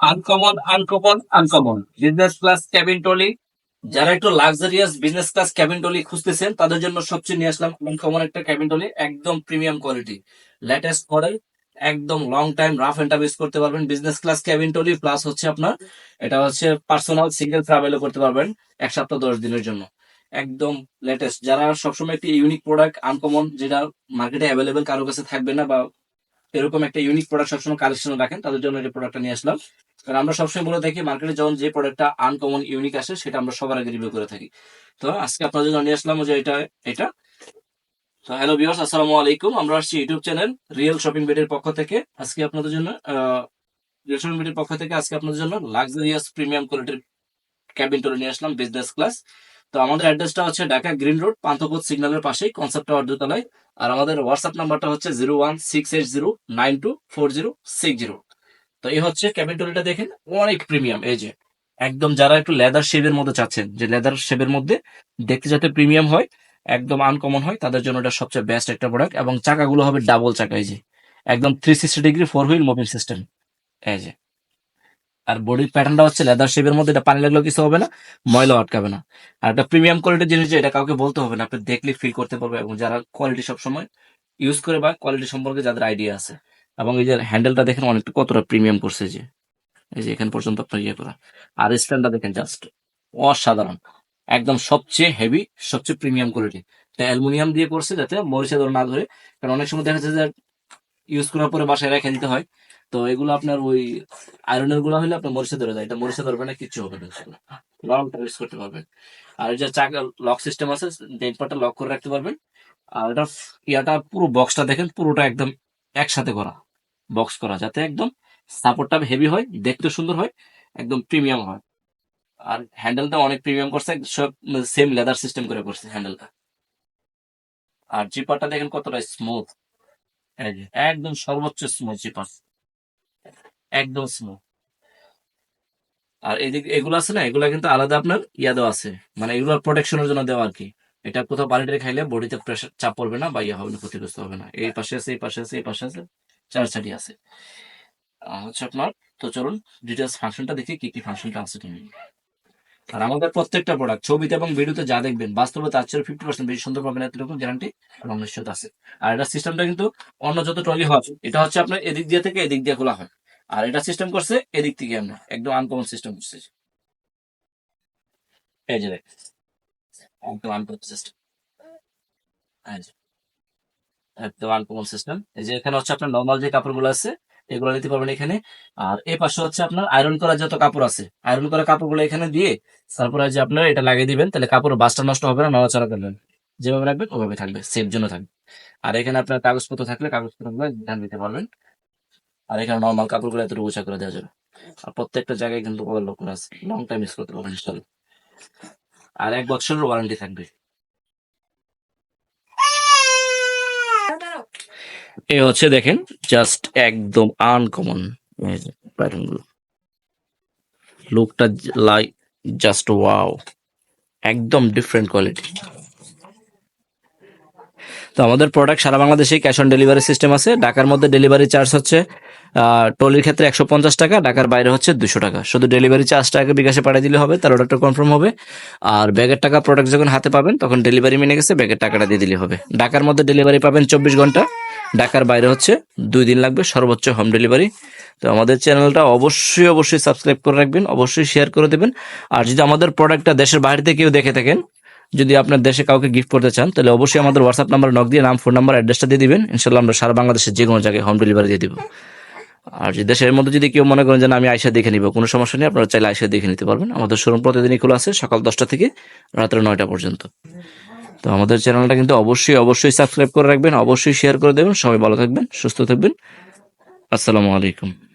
Uncommon uncommon uncommon business class cabin trolley যারা একটু luxurious business class cabin trolley খুঁজতেছেন, তাদের জন্য সবচেয়ে নিয়ে আসলাম আনকমন একটা ক্যাবিন টলি একদম প্রিমিয়াম কোয়ালিটি লেটেস্ট মডেল একদম long time rough and tough use করতে পারবেন। Business class cabin trolley plus হচ্ছে আপনার, এটা হচ্ছে পার্সোনাল সিঙ্গেল ট্রাভেলও করতে পারবেন এক সপ্তাহ দশ দিনের জন্য। একদম লেটেস্ট যারা সবসময় একটি ইউনিক প্রোডাক্ট আনকমন যেটা মার্কেটে অ্যাভেলেবেল কারও কাছে থাকবে না বা এরকম একটা ইউনিক প্রোডাক্ট সবসময় কালেকশন রাখেন, তাদের জন্য এই প্রোডাক্টটা নিয়ে আসলাম। কারণ আমরা সবসময় বলে থাকি মার্কেটে যখন যে প্রোডাক্টটা আনকমন ইউনিক আসে, সেটা আমরা সবার আগে রিভিউ করে থাকি। তো আজকে আপনাদের জন্য নিয়ে আসলাম যে এটা এটা। তো হ্যালো ভিউয়ার্স আসসালামু আলাইকুম। আমরা আসছি ইউটিউব চ্যানেল রিয়েল শপিং বেডের পক্ষ থেকে। আজকে আপনাদের জন্য রিয়েল শপিং বেডের পক্ষ থেকে আজকে আপনাদের জন্য লাক্সারিয়াস প্রিমিয়াম কোয়ালিটির ক্যাবিন টরে নিয়ে আসলাম বিজনেস ক্লাস তো আমাদের অ্যাড্রেসটা হচ্ছে ঢাকা গ্রিন রোড, পান্থপথ সিগন্যালের পাশেই কনসেপ্ট টাওয়ার দোতলায় আর আমাদের হোয়াটসঅ্যাপ নাম্বারটা হচ্ছে zero one six eight zero nine two four zero six zero তো এই হচ্ছে ক্যাবিন দেখেন, অনেক প্রিমিয়াম এই যে। একদম যারা একটু লেদার শেপের মধ্যে চাচ্ছেন, যে লেদার শেপের মধ্যে দেখতে যাতে প্রিমিয়াম হয়, একদম আনকমন হয়, তাদের জন্য এটা সবচেয়ে বেস্ট একটা প্রোডাক্ট এবং চাকাগুলো হবে ডাবল চাকা, এই যে। একদম three sixty degree four wheel mobile system এই যে। আর বডির প্যাটার্নটা হচ্ছে লেদার শেপের মধ্যে, এটা পানি লাগলেও কিছু হবে না ময়লা আটকাবে না। আর একটা প্রিমিয়াম কোয়ালিটির জিনিস এটা কাউকে বলতে হবে না, আপনি দেখলে ফিল করতে পারবে এবং যারা কোয়ালিটি সবসময় ইউজ করে বা কোয়ালিটি সম্পর্কে যাদের আইডিয়া আছে। এবং এই যে হ্যান্ডেলটা দেখেন, অনেকটা কতটা প্রিমিয়াম করছে যে। এই যে এখান পর্যন্ত আপনার ইয়ে করা। আর স্ট্যান্ডটা দেখেন জাস্ট অসাধারণ। একদম সবচেয়ে হেভি সবচেয়ে প্রিমিয়াম কোয়ালিটি এটা অ্যালুমিনিয়াম দিয়ে করছে যাতে মরিচা ধরে না ধরে। কারণ অনেক সময় দেখা যাচ্ছে যে ইউজ করার পরে বাসায় রেখে দিতে হয়। তো এগুলো আপনার ওই আয়রনেরগুলো হলে আপনার মরিচা ধরে যায়। এটা মরিচা ধরবে না, কিচ্ছু হবে না লং ইউজ করতে পারবেন। আর যে চাকা লক সিস্টেম আছে ডেট লক করে রাখতে পারবেন। আর এটা ইয়াটা পুরো বক্সটা দেখেন, পুরোটা একদম একসাথে করা বক্স করা, যাতে একদম সাপোর্টটা হেভি হয়, দেখতে সুন্দর হয়, একদম প্রিমিয়াম হয়। আর হ্যান্ডেলটা অনেক প্রিমিয়াম করছে, সব সেম লেদার সিস্টেম করে করছে হ্যান্ডেলটা আর জিপারটা দেখেন কতটা স্মুথ একদম সর্বোচ্চ স্মুথ জিপার একদম স্মুথ আর এদিক, এগুলো আছে না, এগুলো কিন্তু আলাদা আপনার ইয়া দেওয়া আছে। মানে এগুলো প্রোটেকশনের জন্য দেওয়া আর কি। এটা কোথাও বাড়িতে খাইলে বডিতে প্রেশার চাপ পড়বে না বা ইয়া হবে না, ক্ষতিগ্রস্ত হবে না। এই পাশে আছে, এই পাশে আছে, এই পাশে আছে চার সাইডে আছে হচ্ছে আপনার, তো চলুন ডিটেলস ফাংশনটা দেখি, কি কি ফাংশনটা আছে আর আমাদের প্রত্যেকটা প্রোডাক্ট ছবিতে এবং ভিডিওতে যা দেখবেন, বাস্তবে তার চেয়ে ফিফটি পার্সেন্ট বেশি সুন্দর পাবেন এতটুকু গ্যারান্টি এবং নিশ্চয়তা আছে। আর এটা সিস্টেমটা কিন্তু অন্য যত ট্রলি হয়, এটা হচ্ছে আপনার এদিক দিয়ে থেকে এদিক দিয়ে খোলা হয়। আর এটা সিস্টেম করছে এদিক থেকে আমরা, একদম আনকমন সিস্টেম করছে। এই যে একদম আনকমন সিস্টেম একদম আনকমন সিস্টেম এই যে এখানে হচ্ছে আপনার নর্মাল যে কাপড়গুলো আছে এগুলো নিতে পারবেন এখানে। আর এই পাশে হচ্ছে আপনার আয়রন করা যত কাপড় আছে আয়রন করা কাপড়গুলো এখানে দিয়ে তারপরে যে আপনার এটা লাগিয়ে দিবেন, তাহলে কাপড় বাসটা নষ্ট হবে না, নড়াচড়া করবেন যেভাবে রাখবেন, ওভাবে থাকবে সেফ জন্য থাকবে। আর এখানে আপনার কাগজপত্র থাকলে কাগজপত্রগুলো ধ্যান দিতে পারবেন। আর এখানে নর্মাল কাপড়গুলো এত উঁচা করে দেওয়া যাবে। আর প্রত্যেকটা জায়গায় কিন্তু করা আছে। লং টাইম ইউজ করতে পারবেন আর এক বছরের ওয়ারেন্টি থাকবে। এই হচ্ছে দেখেন জাস্ট একদম আনকমন প্যাটার্নগুলো। লুকটা লাইক জাস্ট ওয়াও একদম ডিফারেন্ট কোয়ালিটি তো আমাদের প্রোডাক্ট সারা বাংলাদেশে ক্যাশ অন ডেলিভারি সিস্টেম আছে। ঢাকার মধ্যে ডেলিভারি চার্জ হচ্ছে টলির ক্ষেত্রে একশো পঞ্চাশ টাকা, ঢাকার বাইরে হচ্ছে দুশো টাকা। শুধু ডেলিভারি চার্জটা আগে বিকাশে পাঠিয়ে দিলে হবে, তার অর্ডারটা কনফার্ম হবে। আর ব্যাগের টাকা প্রোডাক্ট যখন হাতে পাবেন, তখন ডেলিভারি মেনে গেছে ব্যাগের টাকাটা দিয়ে দিলে হবে। ঢাকার মধ্যে ডেলিভারি পাবেন চব্বিশ ঘণ্টা। ঢাকার বাইরে হচ্ছে দুই দিন লাগবে সর্বোচ্চ হোম ডেলিভারি তো আমাদের চ্যানেলটা অবশ্যই অবশ্যই সাবস্ক্রাইব করে রাখবেন, অবশ্যই শেয়ার করে দেবেন। আর যদি আমাদের প্রোডাক্টটা দেশের বাইরে থেকে কেউ দেখে থাকেন, যদি আপনার দেশে কাউকে গিফট করতে চান, তাহলে অবশ্যই আমাদের হোয়াটসঅ্যাপ নাম্বার নক দিয়ে নাম ফোন নাম্বার অ্যাড্রেসটা দিয়ে দিবেন। ইনশাল্লাহ আমরা সারা বাংলাদেশের যে কোনো জায়গায় হোম ডেলিভারি দিয়ে দিব। আর যদি দেশের মধ্যে যদি কেউ মনে করেন যে আমি আয়সা দেখে নিব, কোনো সমস্যা নেই, আপনারা চাইলে আয়সা দেখে নিতে পারবেন। আমাদের শোরুম প্রতিদিনই খোলা আছে সকাল দশটা থেকে রাত্রে নয়টা পর্যন্ত। তো আমাদের চ্যানেলটা কিন্তু অবশ্যই অবশ্যই সাবস্ক্রাইব করে রাখবেন, অবশ্যই শেয়ার করে দেবেন। সবাই ভালো থাকবেন, সুস্থ থাকবেন। আসসালামু আলাইকুম।